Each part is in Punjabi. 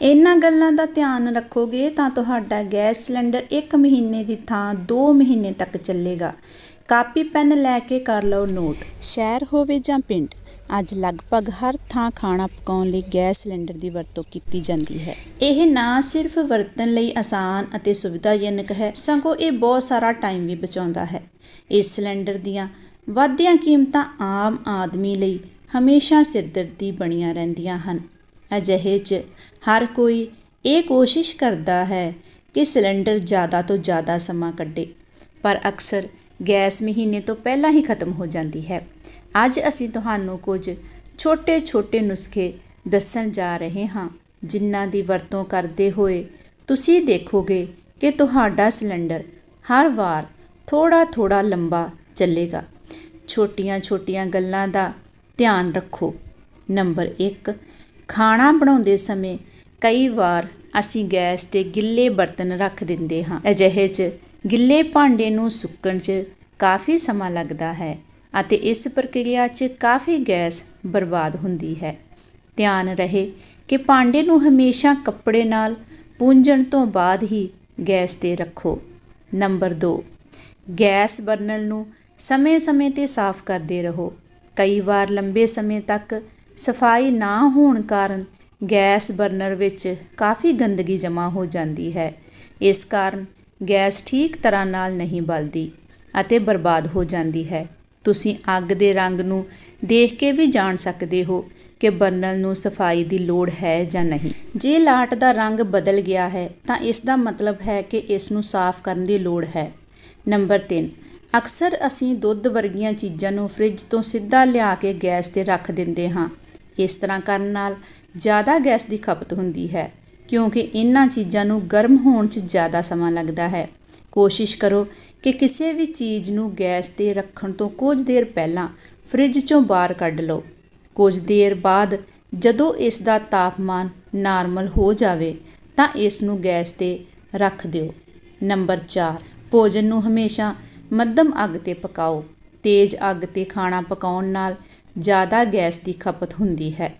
ਇਹਨਾਂ ਗੱਲਾਂ ਦਾ ਧਿਆਨ ਰੱਖੋਗੇ ਤਾਂ ਤੁਹਾਡਾ ਗੈਸ ਸਿਲੰਡਰ 1 ਮਹੀਨੇ ਦੀ ਥਾਂ 2 ਮਹੀਨੇ ਤੱਕ ਚੱਲੇਗਾ। ਕਾਪੀ, ਪੈਨ ਲੈ ਕੇ ਕਰ ਲਓ ਨੋਟ। ਸ਼ਹਿਰ ਹੋਵੇ ਜਾਂ ਪਿੰਡ, ਅੱਜ ਲਗਭਗ ਹਰ ਥਾਂ ਖਾਣਾ ਪਕਾਉਣ ਲਈ ਗੈਸ ਸਿਲੰਡਰ ਦੀ ਵਰਤੋਂ ਕੀਤੀ ਜਾਂਦੀ ਹੈ। ਇਹ ਨਾ ਸਿਰਫ ਵਰਤਣ ਲਈ ਆਸਾਨ ਅਤੇ ਸੁਵਿਧਾਜਨਕ ਹੈ, ਸਗੋਂ ਇਹ ਬਹੁਤ ਸਾਰਾ ਟਾਈਮ ਵੀ ਬਚਾਉਂਦਾ ਹੈ। ਇਸ ਸਿਲੰਡਰ ਦੀਆਂ ਵਾਧੀਆਂ ਕੀਮਤਾਂ ਆਮ ਆਦਮੀ ਲਈ ਹਮੇਸ਼ਾ ਸਿਰਦਰਦੀ ਬਣੀਆਂ ਰਹਿੰਦੀਆਂ ਹਨ। ਅਜਿਹੇ 'ਚ ਹਰ ਕੋਈ ਇਹ ਕੋਸ਼ਿਸ਼ ਕਰਦਾ ਹੈ ਕਿ ਸਿਲੰਡਰ ਜ਼ਿਆਦਾ ਤੋਂ ਜ਼ਿਆਦਾ ਸਮਾਂ ਕੱਢੇ। ਪਰ ਅਕਸਰ ਗੈਸ ਮਹੀਨੇ ਤੋਂ ਪਹਿਲਾਂ ਹੀ ਖਤਮ ਹੋ ਜਾਂਦੀ ਹੈ। ਅੱਜ ਅਸੀਂ ਤੁਹਾਨੂੰ ਕੁਝ ਛੋਟੇ-ਛੋਟੇ ਨੁਸਖੇ ਦੱਸਣ ਜਾ ਰਹੇ ਹਾਂ, ਜਿਨ੍ਹਾਂ ਦੀ ਵਰਤੋਂ ਕਰਦੇ ਹੋਏ ਤੁਸੀਂ ਦੇਖੋਗੇ ਕਿ ਤੁਹਾਡਾ ਸਿਲੰਡਰ ਹਰ ਵਾਰ ਥੋੜਾ-ਥੋੜਾ ਲੰਬਾ ਚੱਲੇਗਾ। ਛੋਟੀਆਂ-ਛੋਟੀਆਂ ਗੱਲਾਂ ਦਾ ਧਿਆਨ ਰੱਖੋ। ਨੰਬਰ 1 ਖਾਣਾ ਬਣਾਉਂਦੇ ਸਮੇਂ ਕਈ ਵਾਰ ਅਸੀਂ ਗੈਸ ਤੇ ਗਿੱਲੇ ਬਰਤਨ ਰੱਖ ਦਿੰਦੇ ਹਾਂ। ਅਜਿਹੇ 'ਚ ਗਿੱਲੇ ਭਾਂਡੇ ਨੂੰ ਸੁੱਕਣ 'ਚ ਕਾਫੀ ਸਮਾਂ ਲੱਗਦਾ ਹੈ ਅਤੇ ਇਸ ਪ੍ਰਕਿਰਿਆ 'ਚ ਕਾਫੀ ਗੈਸ ਬਰਬਾਦ ਹੁੰਦੀ ਹੈ। ਧਿਆਨ ਰਹੇ ਕਿ ਭਾਂਡੇ ਨੂੰ ਹਮੇਸ਼ਾ ਕੱਪੜੇ ਨਾਲ ਪੂੰਝਣ ਤੋਂ ਬਾਅਦ ਹੀ ਗੈਸ ਤੇ ਰੱਖੋ। ਨੰਬਰ 2 ਗੈਸ ਬਰਨਲ ਨੂੰ ਸਮੇਂ-ਸਮੇਂ ਤੇ ਸਾਫ਼ ਕਰਦੇ ਰਹੋ। ਕਈ ਵਾਰ ਲੰਬੇ ਸਮੇਂ ਤੱਕ ਸਫ਼ਾਈ ਨਾ ਹੋਣ ਕਾਰਨ ਗੈਸ ਬਰਨਰ ਵਿੱਚ ਕਾਫੀ ਗੰਦਗੀ ਜਮ੍ਹਾਂ ਹੋ ਜਾਂਦੀ ਹੈ। ਇਸ ਕਾਰਨ ਗੈਸ ਠੀਕ ਤਰ੍ਹਾਂ ਨਾਲ ਨਹੀਂ ਬਲਦੀ ਅਤੇ ਬਰਬਾਦ ਹੋ ਜਾਂਦੀ ਹੈ। ਤੁਸੀਂ ਅੱਗ ਦੇ ਰੰਗ ਨੂੰ ਦੇਖ ਕੇ ਵੀ ਜਾਣ ਸਕਦੇ ਹੋ ਕਿ ਬਰਨਲ ਨੂੰ ਸਫ਼ਾਈ ਦੀ ਲੋੜ ਹੈ ਜਾਂ ਨਹੀਂ। ਜੇ ਲਾਟ ਦਾ ਰੰਗ ਬਦਲ ਗਿਆ ਹੈ, ਤਾਂ ਇਸ ਦਾ ਮਤਲਬ ਹੈ ਕਿ ਇਸ ਨੂੰ ਸਾਫ਼ ਕਰਨ ਦੀ ਲੋੜ ਹੈ। ਨੰਬਰ 3 ਅਕਸਰ ਅਸੀਂ ਦੁੱਧ ਵਰਗੀਆਂ ਚੀਜ਼ਾਂ ਨੂੰ ਫ੍ਰਿਜ ਤੋਂ ਸਿੱਧਾ ਲਿਆ ਕੇ ਗੈਸ ਤੇ ਰੱਖ ਦਿੰਦੇ ਹਾਂ। ਇਸ ਤਰ੍ਹਾਂ ਕਰਨ ਨਾਲ ਜ਼ਿਆਦਾ ਗੈਸ ਦੀ ਖਪਤ ਹੁੰਦੀ ਹੈ, ਕਿਉਂਕਿ ਇਹਨਾਂ ਚੀਜ਼ਾਂ ਨੂੰ ਗਰਮ ਹੋਣ 'ਚ ਜ਼ਿਆਦਾ ਸਮਾਂ ਲੱਗਦਾ ਹੈ। ਕੋਸ਼ਿਸ਼ ਕਰੋ ਕਿ ਕਿਸੇ ਵੀ ਚੀਜ਼ ਨੂੰ ਗੈਸ ਤੇ ਰੱਖਣ ਤੋਂ ਕੁਝ ਦੇਰ ਪਹਿਲਾਂ ਫ੍ਰਿਜ 'ਚੋਂ ਬਾਹਰ ਕੱਢ ਲਓ। ਕੁਝ ਦੇਰ ਬਾਅਦ ਜਦੋਂ ਇਸ ਦਾ ਤਾਪਮਾਨ ਨਾਰਮਲ ਹੋ ਜਾਵੇ, ਤਾਂ ਇਸ ਨੂੰ ਗੈਸ ਤੇ ਰੱਖ ਦਿਓ। ਨੰਬਰ 4 ਭੋਜਨ ਨੂੰ ਹਮੇਸ਼ਾ ਮੱਧਮ ਅੱਗ ਤੇ ਪਕਾਓ। ਤੇਜ਼ ਅੱਗ ਤੇ ਖਾਣਾ ਪਕਾਉਣ ਨਾਲ ਜ਼ਿਆਦਾ ਗੈਸ ਦੀ ਖਪਤ ਹੁੰਦੀ ਹੈ।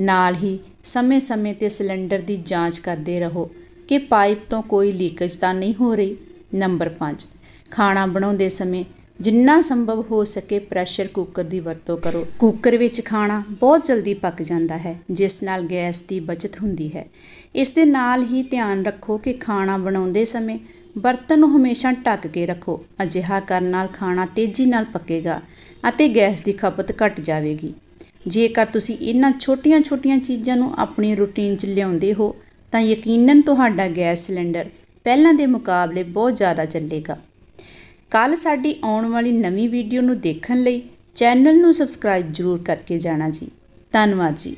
ਨਾਲ ਹੀ ਸਮੇਂ-ਸਮੇਂ ਤੇ ਸਿਲੰਡਰ ਦੀ ਜਾਂਚ ਕਰਦੇ ਰਹੋ ਕਿ ਪਾਈਪ ਤੋਂ ਕੋਈ ਲੀਕੇਜ ਤਾਂ ਨਹੀਂ ਹੋ ਰਹੀ। ਨੰਬਰ 5 ਖਾਣਾ ਬਣਾਉਂਦੇ ਸਮੇਂ ਜਿੰਨਾ ਸੰਭਵ ਹੋ ਸਕੇ ਪ੍ਰੈਸ਼ਰ ਕੁੱਕਰ ਦੀ ਵਰਤੋਂ ਕਰੋ। ਕੁੱਕਰ ਵਿੱਚ ਖਾਣਾ ਬਹੁਤ ਜਲਦੀ ਪੱਕ ਜਾਂਦਾ ਹੈ, ਜਿਸ ਨਾਲ ਗੈਸ ਦੀ ਬਚਤ ਹੁੰਦੀ ਹੈ। ਇਸ ਦੇ ਨਾਲ ਹੀ ਧਿਆਨ ਰੱਖੋ ਕਿ ਖਾਣਾ ਬਣਾਉਂਦੇ ਸਮੇਂ ਬਰਤਨ ਨੂੰ ਹਮੇਸ਼ਾ ਢੱਕ ਕੇ ਰੱਖੋ, ਅਜਿਹਾ ਕਰਨ ਨਾਲ ਖਾਣਾ ਤੇਜ਼ੀ ਨਾਲ ਪੱਕੇਗਾ। ਅਤੇ ਗੈਸ ਦੀ ਖਪਤ ਘਟ ਜਾਵੇਗੀ। ਜੇਕਰ ਤੁਸੀਂ ਇਹਨਾਂ ਛੋਟੀਆਂ-ਛੋਟੀਆਂ ਚੀਜ਼ਾਂ ਨੂੰ ਆਪਣੀ ਰੁਟੀਨ 'ਚ ਲਿਆਉਂਦੇ ਹੋ, ਤਾਂ ਯਕੀਨਨ ਤੁਹਾਡਾ ਗੈਸ ਸਿਲੰਡਰ ਪਹਿਲਾਂ ਦੇ ਮੁਕਾਬਲੇ ਬਹੁਤ ਜ਼ਿਆਦਾ ਚੱਲੇਗਾ। ਕੱਲ ਸਾਡੀ ਆਉਣ ਵਾਲੀ ਨਵੀਂ ਵੀਡੀਓ ਨੂੰ ਦੇਖਣ ਲਈ ਚੈਨਲ ਨੂੰ ਸਬਸਕ੍ਰਾਈਬ ਜ਼ਰੂਰ ਕਰਕੇ ਜਾਣਾ ਜੀ। ਧੰਨਵਾਦ ਜੀ।